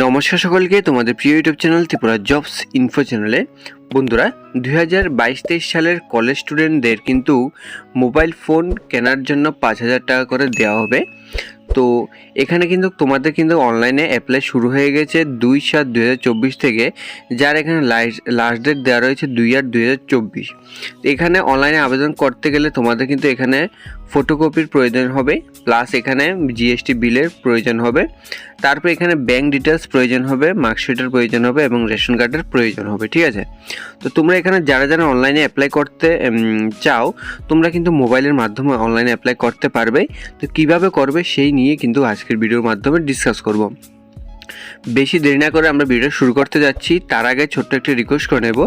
নমস্কার সকলকে তোমাদের প্রিয় YouTube channel Tripura jobs info চ্যানেলে। বন্ধুরা, দুই হাজার বাইশ তেইশ সালের কলেজ স্টুডেন্টদের কিন্তু মোবাইল ফোন কেনার জন্য পাঁচ হাজার টাকা করে দেওয়া হবে। তো এখানে কিন্তু তোমাদের কিন্তু অনলাইনে অ্যাপ্লাই শুরু হয়ে গেছে দুই সাত দুই থেকে, যার এখানে লাস্ট ডেট দেওয়া রয়েছে দুই আট দুই এখানে অনলাইনে আবেদন করতে গেলে তোমাদের কিন্তু এখানে ফটোকপির প্রয়োজন হবে প্লাস এখানে জিএসটি বিলের প্রয়োজন হবে। তারপর এখানে ব্যাংক ডিটেলস প্রয়োজন হবে মার্কশিটের প্রয়োজন হবে এবং রেশন কার্ডের প্রয়োজন হবে, ঠিক আছে? তো তোমরা এখানে যারা যারা অনলাইনে অ্যাপ্লাই করতে চাও, তোমরা কিন্তু মোবাইলের মাধ্যমে অনলাইনে অ্যাপ্লাই করতে পারবে। তো কীভাবে করবে সেই নিয়ে কিন্তু আজকের ভিডিওর মাধ্যমে ডিসকাস করব। বেশি দেরি না করে আমরা ভিডিও শুরু করতে যাচ্ছি। তার আগে ছোট্ট একটি রিকোয়েস্ট করে নেব।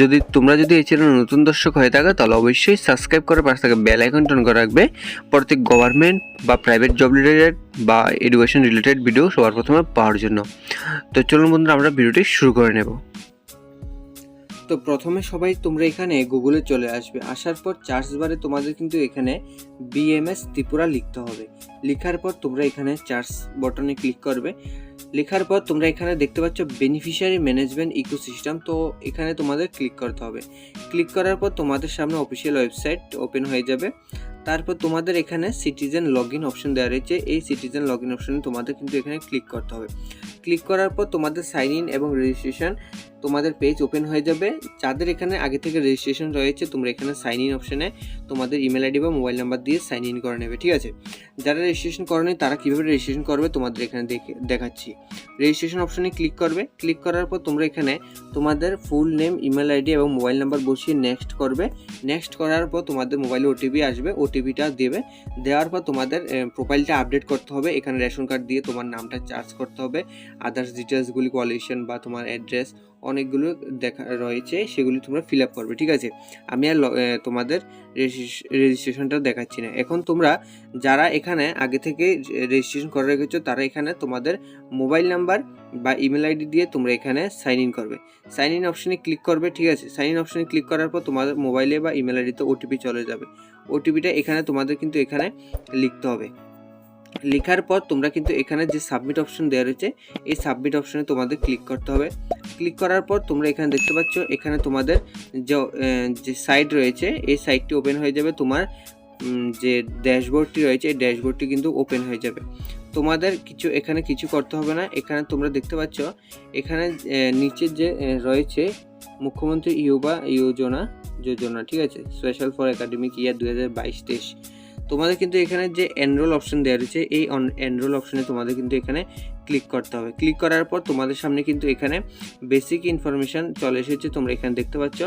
যদি তোমরা যদি এই চ্যানেল নতুন দর্শক হয়ে থাকো, তাহলে অবশ্যই সাবস্ক্রাইব করে পাশে থাকা বেল আইকন টন করে রাখবে। প্রত্যেক গভর্নমেন্ট বা প্রাইভেট জব রিলেটেড বা এডুকেশন রিলেটেড ভিডিও সবার প্রথমে পাওয়ার জন্য। তো চলুন বন্ধুরা, আমরা ভিডিওটি শুরু করে নেব। তো প্রথমে সবাই তোমরা এখানে গুগলে চলে আসবে। আসার পর চার্জ বারে তোমাদের কিন্তু এখানে বিএমএস ত্রিপুরা লিখতে হবে। লেখার পর তোমরা এখানে চার্জ বটনে ক্লিক করবে। লেখার পর তোমরা এখানে দেখতে পাচ্ছ বেনিফিশিয়ারি ম্যানেজমেন্ট ইকোসিস্টেম তো এখানে তোমাদের ক্লিক করতে হবে। ক্লিক করার পর তোমাদের সামনে অফিসিয়াল ওয়েবসাইট ওপেন হয়ে যাবে। তারপর তোমাদের এখানে সিটিজেন লগ ইন অপশন দেওয়া রয়েছে। এই সিটিজেন লগ ইন অপশনে তোমাদের কিন্তু এখানে ক্লিক করতে হবে। ক্লিক করার পর তোমাদের সাইন ইন এবং রেজিস্ট্রেশন তোমাদের পেজ ওপেন হয়ে যাবে। যাদের এখানে আগে থেকে রেজিস্ট্রেশন রয়েছে, তোমরা এখানে সাইন ইন অপশানে তোমাদের ইমেল আইডি বা মোবাইল নাম্বার দিয়ে সাইন ইন করে নেবে, ঠিক আছে? যারা রেজিস্ট্রেশন করেনি, তারা কীভাবে রেজিস্ট্রেশন করবে, তোমাদের এখানে দেখে, দেখাচ্ছি। রেজিস্ট্রেশন অপশানে ক্লিক করবে। ক্লিক করার পর তোমরা এখানে তোমাদের ফুল নেম ইমেল আইডি এবং মোবাইল নাম্বার বসিয়ে নেক্সট করবে। নেক্সট করার পর তোমাদের মোবাইলে ওটিপি আসবে। ওটিপিটা দেবে। দেওয়ার পর তোমাদের প্রোফাইলটা আপডেট করতে হবে। এখানে রেশন কার্ড দিয়ে তোমার নামটা চার্জ করতে হবে। আদার্স ডিটেলসগুলি কোয়ালিশন বা তোমার অ্যাড্রেস অনেকগুলো দেখা রয়েছে, সেগুলি তোমরা ফিল আপ করবে, ঠিক আছে? আমি আর তোমাদের রেজিস্ট্রেশনটা দেখাচ্ছি না। এখন তোমরা যারা এখানে আগে থেকে রেজিস্ট্রেশন করে রেখেছো, তারা এখানে তোমাদের মোবাইল নাম্বার বা ইমেল আইডি দিয়ে তোমরা এখানে সাইন ইন করবে। সাইন ইন অপশনে ক্লিক করবে, ঠিক আছে? সাইন ইন অপশনে ক্লিক করার পর তোমাদের মোবাইলে বা ইমেল আইডিতে ওটিপি চলে যাবে। ওটিপিটা এখানে তোমাদের কিন্তু এখানে লিখতে হবে। লেখার পর তোমরা কিন্তু এখানে যে সাবমিট অপশন দেওয়া রয়েছে, এই সাবমিট অপশনে তোমাদের ক্লিক করতে হবে। ক্লিক করার পর তোমরা এখানে দেখতে পাচ্ছ, এখানে তোমাদের যে সাইট রয়েছে, এই সাইটটি ওপেন হয়ে যাবে তোমার যে ড্যাশবোর্ডটি রয়েছে, এই ড্যাশবোর্ডটি কিন্তু ওপেন হয়ে যাবে। তোমাদের কিছু, এখানে কিছু করতে হবে না। এখানে তোমরা দেখতে পাচ্ছ, এখানে নিচে যে রয়েছে মুখ্যমন্ত্রী ইউবা যোজনা যোজনা, ঠিক আছে? স্পেশাল ফর একাডেমিক ইয়ার দু হাজার বাইশ তেইশ। তোমাদের কিন্তু এখানে যে এনরোল অপশন দেওয়া রয়েছে, এই এনরোল অপশনে তোমাদের কিন্তু এখানে ক্লিক করতে হবে। ক্লিক করার পর তোমাদের সামনে কিন্তু এখানে বেসিক ইনফরমেশন চলে এসেছে, তোমরা এখানে দেখতে পাচ্ছ।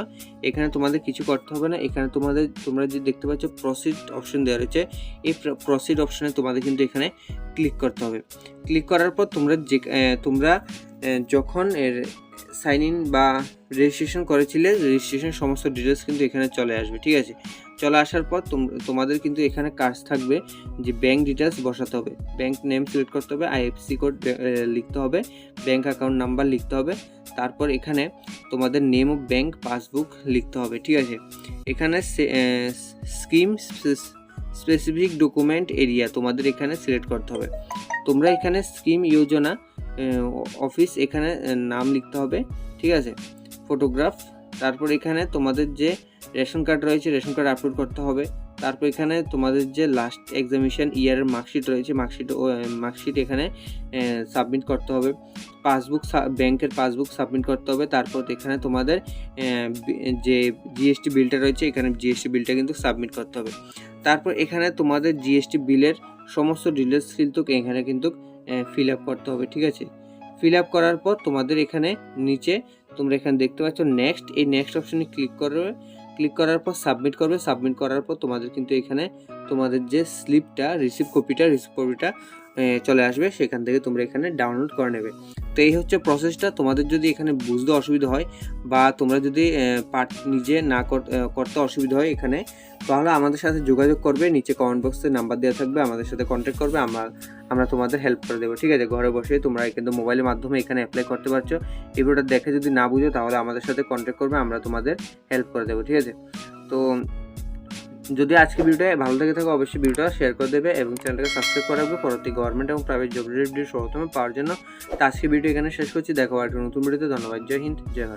এখানে তোমাদের কিছু করতে হবে না। এখানে তোমাদের, তোমরা যে দেখতে পাচ্ছ প্রসিড অপশন দেওয়া রয়েছে, এই প্রসিড অপশনে তোমাদের কিন্তু এখানে ক্লিক করতে হবে। ক্লিক করার পর তোমরা যে তোমরা যখন এর সাইন ইন বা রেজিস্ট্রেশন করেছিলে রেজিস্ট্রেশন সমস্ত ডিটেলস কিন্তু এখানে চলে আসবে, ঠিক আছে? চলে আসার পর তোম- তোমাদের কিন্তু এখানে কাজ থাকবে যে ব্যাংক ডিটেলস বসাতে হবে। ব্যাংক নেম সিলেক্ট করতে হবে আইএফসি কোড লিখতে হবে ব্যাংক অ্যাকাউন্ট নাম্বার লিখতে হবে, তারপর এখানে তোমাদের নেম অফ ব্যাংক পাসবুক লিখতে হবে, ঠিক আছে? এখানে স্কিম স্পেসিফিক ডকুমেন্ট এরিয়া তোমাদের এখানে সিলেক্ট করতে হবে। তোমরা এখানে স্কিম যোজনা অফিস এখানে নাম লিখতে হবে, ঠিক আছে? ফটোগ্রাফ তারপর এখানে তোমাদের যে রেশন কার্ড রয়েছে, রেশন কার্ড আপলোড করতে হবে। তারপর এখানে তোমাদের যে লাস্ট এক্সামিনেশন ইয়ারের মার্কশিট রয়েছে মার্কশিট মার্কশিট এখানে সাবমিট করতে হবে। পাসবুক ব্যাংকের পাসবুক সাবমিট করতে হবে। তারপর এখানে তোমাদের যে জিএসটি বিলটা রয়েছে, এখানে জিএসটি বিলটা কিন্তু সাবমিট করতে হবে। তারপর এখানে তোমাদের জিএসটি বিলের সমস্ত ডিটেলস কিন্তু এখানে কিন্তু ফিল আপ করতে হবে, ঠিক আছে? ফিল আপ করার পর তোমাদের এখানে নিচে তোমরা এখানে দেখতে পাচ্ছ নেক্সট এই নেক্সট অপশনে ক্লিক করবে। ক্লিক করার পর সাবমিট করবে সাবমিট করার পর তোমাদের কিন্তু এখানে তোমাদের যে স্লিপটা রিসিভ কপিটা রিসিভ কপিটা চলে আসবে, সেখান থেকে তোমরা এখানে ডাউনলোড করে নেবে। তো এই হচ্ছে প্রসেসটা তোমাদের যদি এখানে বুঝতে অসুবিধা হয় বা তোমরা যদি পার্ট নিজে না কর- করতে অসুবিধা হয় এখানে, তাহলে আমাদের সাথে যোগাযোগ করবে। নিচে কমেন্ট বক্সে নাম্বার দেওয়া থাকবে, আমাদের সাথে কন্ট্যাক্ট করবে, আমরা আমরা তোমাদের হেল্প করে দেবো। ঠিক আছে? ঘরে বসে তোমরা কিন্তু মোবাইলের মাধ্যমে এখানে অ্যাপ্লাই করতে পারছ। এই দেখে যদি না বুঝো, তাহলে আমাদের সাথে কন্ট্যাক্ট করবে, আমরা তোমাদের হেল্প করে দেবো। ঠিক আছে? তো যদি আজকে ভিডিওটা ভালো লেগে থাকে, অবশ্যই ভিডিওটা শেয়ার করে দেবে এবং চ্যানেলটাকে সাবস্ক্রাইব করে রাখবে। পরবর্তী গভর্নমেন্ট এবং প্রাইভেট জব রিলেটেড ভিডিও সর্বপ্রথমে পাওয়ার জন্য। তো আজকে ভিডিও এখানে শেষ করছি। দেখো আর নতুন ভিডিওতে ধন্যবাদ। জয় হিন্দ। জয় ভারত।